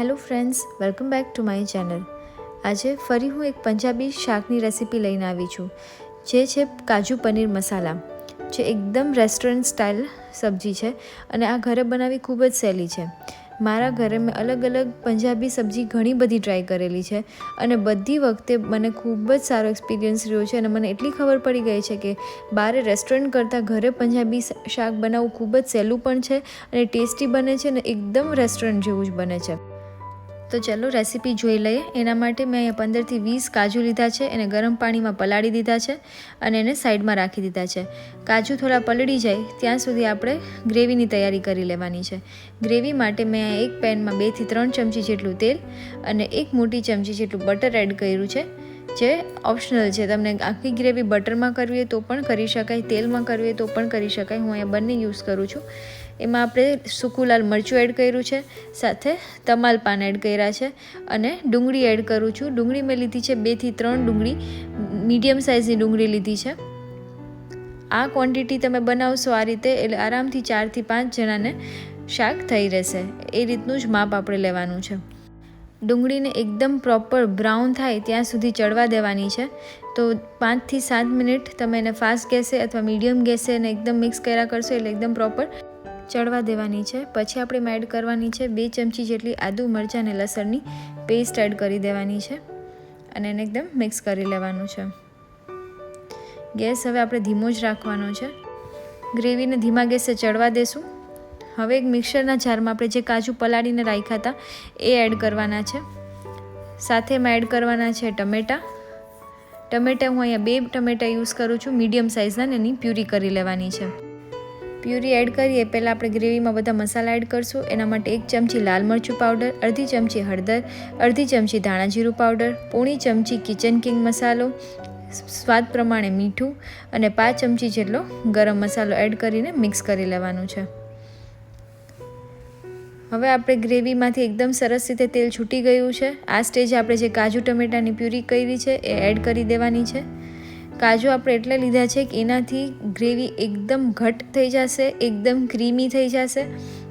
Hello friends, welcome back to my channel. આજે ફરી હું એક પંજાબી શાકની રેસીપી લઈને આવી છું. જે છે કાજુ પનીર મસાલા. જે એકદમ રેસ્ટોરન્ટ સ્ટાઇલ સબ્જી છે અને આ ઘરે બનાવવી ખૂબ જ સહેલી છે. મારા ઘરે મેં અલગ અલગ પંજાબી સબ્જી ઘણી બધી ટ્રાય કરેલી છે અને બધી વખતે મને ખૂબ જ સારો એક્સપિરિયન્સ રહ્યો છે અને મને એટલી ખબર પડી ગઈ છે કે બારે રેસ્ટોરન્ટ કરતાં ઘરે પંજાબી શાક બનાવવું ખૂબ જ સહેલું પણ છે અને ટેસ્ટી બને છે અને એકદમ રેસ્ટોરન્ટ જેવું જ બને છે. તો ચલો રેસીપી જોઈ લઈએ. એના માટે મેં અહીંયા પંદરથી વીસ કાજુ લીધા છે, એને ગરમ પાણીમાં પલાળી દીધા છે અને એને સાઈડમાં રાખી દીધા છે. કાજુ થોડા પલળી જાય, ત્યાં સુધી આપણે ગ્રેવીની તૈયારી કરી લેવાની છે. ગ્રેવી માટે મેં એક પેનમાં બેથી ત્રણ ચમચી જેટલું તેલ અને એક મોટી ચમચી જેટલું બટર એડ કર્યું છે, જે ઓપ્શનલ છે. તમને આખી ગ્રેવી બટરમાં કરવી હોય તો પણ કરી શકાય, તેલમાં કરવી હોય તો પણ કરી શકાય. હું અહીંયા બંને યુઝ કરું છું. એમાં આપણે સૂકું લાલ મરચું એડ કર્યું છે, સાથે તમાલ પાન એડ કર્યા છે અને ડુંગળી એડ કરું છું. ડુંગળી મેં લીધી છે બેથી ત્રણ ડુંગળી. મીડિયમ સાઇઝની ડુંગળી લીધી છે. આ ક્વોન્ટિટી તમે બનાવશો આ રીતે, એટલે આરામથી ચારથી પાંચ જણાને શાક થઈ રહેશે. એ રીતનું જ માપ આપણે લેવાનું છે. ડુંગળીને એકદમ પ્રોપર બ્રાઉન થાય ત્યાં સુધી ચડવા દેવાની છે. તો પાંચથી સાત મિનિટ તમે એને ફાસ્ટ ગેસે અથવા મીડિયમ ગેસે એને એકદમ મિક્સ કર્યા કરશો, એટલે એકદમ પ્રોપર ચડવા દેવાની છે. પછી આપણે એડ કરવાની છે બે ચમચી જેટલી આદુ, મરચાં અને લસણની પેસ્ટ એડ કરી દેવાની છે. અને એને એકદમ મિક્સ કરી લેવાનું છે. ગેસ હવે આપણે ધીમો જ રાખવાનો છે. ગ્રેવીને ધીમા ગેસે ચડવા દેશું. હવે એક મિક્સરના જારમાં આપણે જે કાજુ પલાળીને રાખ્યા હતા, એ એડ કરવાના છે. સાથે એમાં એડ કરવાના છે ટમેટાં. ટમેટા હું અહીંયા બે ટમેટા યુઝ કરું છું, મીડિયમ સાઇઝના ને એની પ્યુરી કરી લેવાની છે. પ્યુરી એડ કરીએ, પહેલાં આપણે ગ્રેવીમાં બધા મસાલા એડ કરશું. એના માટે એક ચમચી લાલ મરચું પાવડર, અડધી ચમચી હળદર, અડધી ચમચી ધાણા જીરું પાવડર, પોણી ચમચી કિચન કિંગ મસાલો, સ્વાદ પ્રમાણે મીઠું અને પાંચ ચમચી જેટલો ગરમ મસાલો એડ કરીને મિક્સ કરી લેવાનું છે. હવે આપણે ગ્રેવીમાંથી એકદમ સરસ રીતે તેલ છૂટી ગયું છે. આ સ્ટેજે આપણે જે કાજુ ટમેટાની પ્યુરી કરી છે, એ એડ કરી દેવાની છે. કાજુ આપણે એટલે લીધા છે કે એનાથી ગ્રેવી એકદમ ઘટ થઈ જશે, એકદમ ક્રીમી થઈ જશે.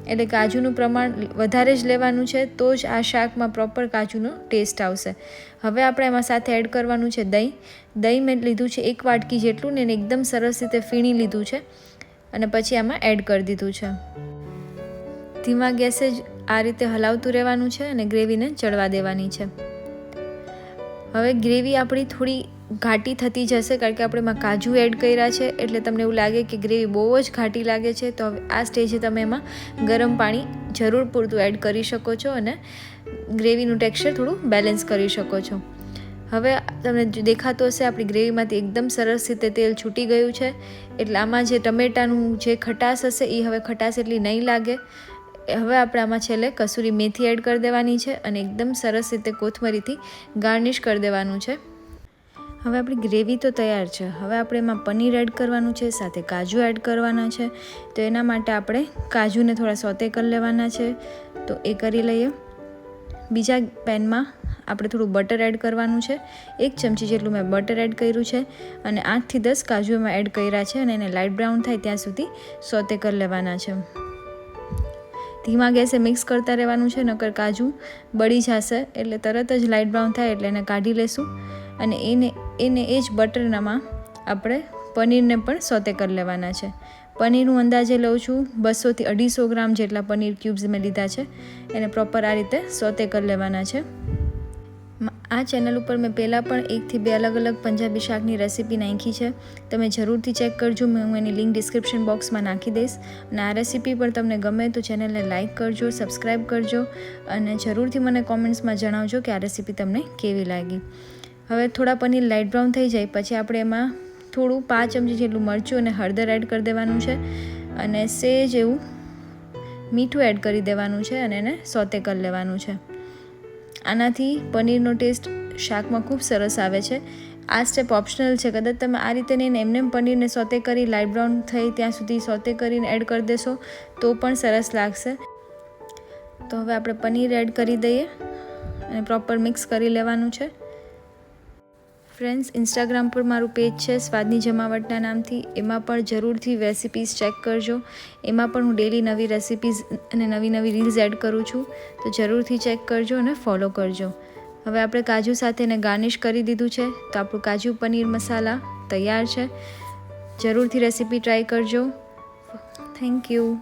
એટલે કાજુનું પ્રમાણ વધારે જ લેવાનું છે, તો જ આ શાકમાં પ્રોપર કાજુનો ટેસ્ટ આવશે. હવે આપણે એમાં સાથે એડ કરવાનું છે દહીં. દહીં મેં લીધું છે એક વાટકી જેટલું ને એને એકદમ સરસ રીતે ફીણી લીધું છે અને પછી આમાં એડ કરી દીધું છે. ધીમા ગેસે જ આ રીતે હલાવતું રહેવાનું છે અને ગ્રેવીને ચડવા દેવાની છે. હવે ગ્રેવી આપણી થોડી ઘાટી થતી જશે કારણ કે આપણે એમાં કાજુ એડ કર્યા છે. એટલે તમને એવું લાગે કે ગ્રેવી બહુ જ ઘાટી લાગે છે, તો હવે આ સ્ટેજે તમે એમાં ગરમ પાણી જરૂર પૂરતું એડ કરી શકો છો અને ગ્રેવીનું ટેક્સચર થોડું બેલેન્સ કરી શકો છો. હવે તમને દેખાતું હશે, આપણી ગ્રેવીમાંથી એકદમ સરસ રીતે તેલ છૂટી ગયું છે. એટલે આમાં જે ટમેટાનું જે ખટાશ હશે એ હવે ખટાશ એટલી નહીં લાગે. હવે આપણે આમાં છેલ્લે કસૂરી મેથી એડ કરી દેવાની છે અને એકદમ સરસ રીતે કોથમરીથી ગાર્નિશ કરી દેવાનું છે. હવે આપણી ગ્રેવી તો તૈયાર છે. હવે આપણે એમાં પનીર એડ કરવાનું છે, સાથે કાજુ એડ કરવાના છે. તો એના માટે આપણે કાજુને થોડા સોતે કરી લેવાના છે. તો એ કરી લઈએ. બીજા પેનમાં આપણે થોડું બટર એડ કરવાનું છે. એક ચમચી જેટલું મેં બટર એડ કર્યું છે અને આઠથી દસ કાજુ એમાં એડ કર્યા છે અને એને લાઇટ બ્રાઉન થાય ત્યાં સુધી સોતે કરી લેવાના છે. ધીમા ગેસે મિક્સ કરતા રહેવાનું છે, નકર કાજુ બળી જશે એટલે તરત જ લાઇટ બ્રાઉન થાય એટલે એને કાઢી લેશું અને એને એને એ જ બટરનામાં આપણે પનીરને પણ સોતે કરી લેવાના છે. પનીર હું અંદાજે લઉં છું બસોથી અઢીસો ગ્રામ જેટલા પનીર ક્યુબ્સ મેં લીધા છે. એને પ્રોપર આ રીતે સોતે કરી લેવાના છે. આ ચેનલ ઉપર મેં પહેલાં પણ એકથી બે અલગ અલગ પંજાબી શાકની રેસીપી નાખી છે. તમે જરૂરથી ચેક કરજો, મેં હું એની લિંક ડિસ્ક્રિપ્શન બોક્સમાં નાખી દઈશ. અને આ રેસીપી પણ તમને ગમે તો ચેનલને લાઇક કરજો, સબસ્ક્રાઈબ કરજો અને જરૂરથી મને કોમેન્ટ્સમાં જણાવજો કે આ રેસીપી તમને કેવી લાગી. હવે થોડા પનીર લાઇટ બ્રાઉન થઈ જાય, પછી આપણે એમાં થોડું પાંચ ચમચી જેટલું મરચું અને હળદર એડ કરી દેવાનું છે અને સેજ એવું મીઠું એડ કરી દેવાનું છે અને એને સોતે કરી લેવાનું છે. આનાથી પનીરનો ટેસ્ટ શાકમાં ખૂબ સરસ આવે છે. આ સ્ટેપ ઓપ્શનલ છે. કદાચ તમે આ રીતે નહીં એમને પનીરને સોતે કરી લાઇટ બ્રાઉન થઈ ત્યાં સુધી સોતે કરીને એડ કરી દેશો, તો પણ સરસ લાગશે. તો હવે આપણે પનીર એડ કરી દઈએ અને પ્રોપર મિક્સ કરી લેવાનું છે. ફ્રેન્ડ્સ ઇન્સ્ટાગ્રામ પર મારું પેજ છે સ્વાદની જમાવટના નામથી. એમાં પણ જરૂરથી રેસિપીઝ ચેક કરજો. એમાં પણ હું ડેલી નવી રેસિપીઝ અને નવી નવી રીલ્સ એડ કરું છું. તો જરૂરથી ચેક કરજો અને ફોલો કરજો. હવે આપણે કાજુ સાથે એને ગાર્નિશ કરી દીધું છે. તો આપણું કાજુ પનીર મસાલા તૈયાર છે. જરૂરથી રેસિપી ટ્રાય કરજો. Thank you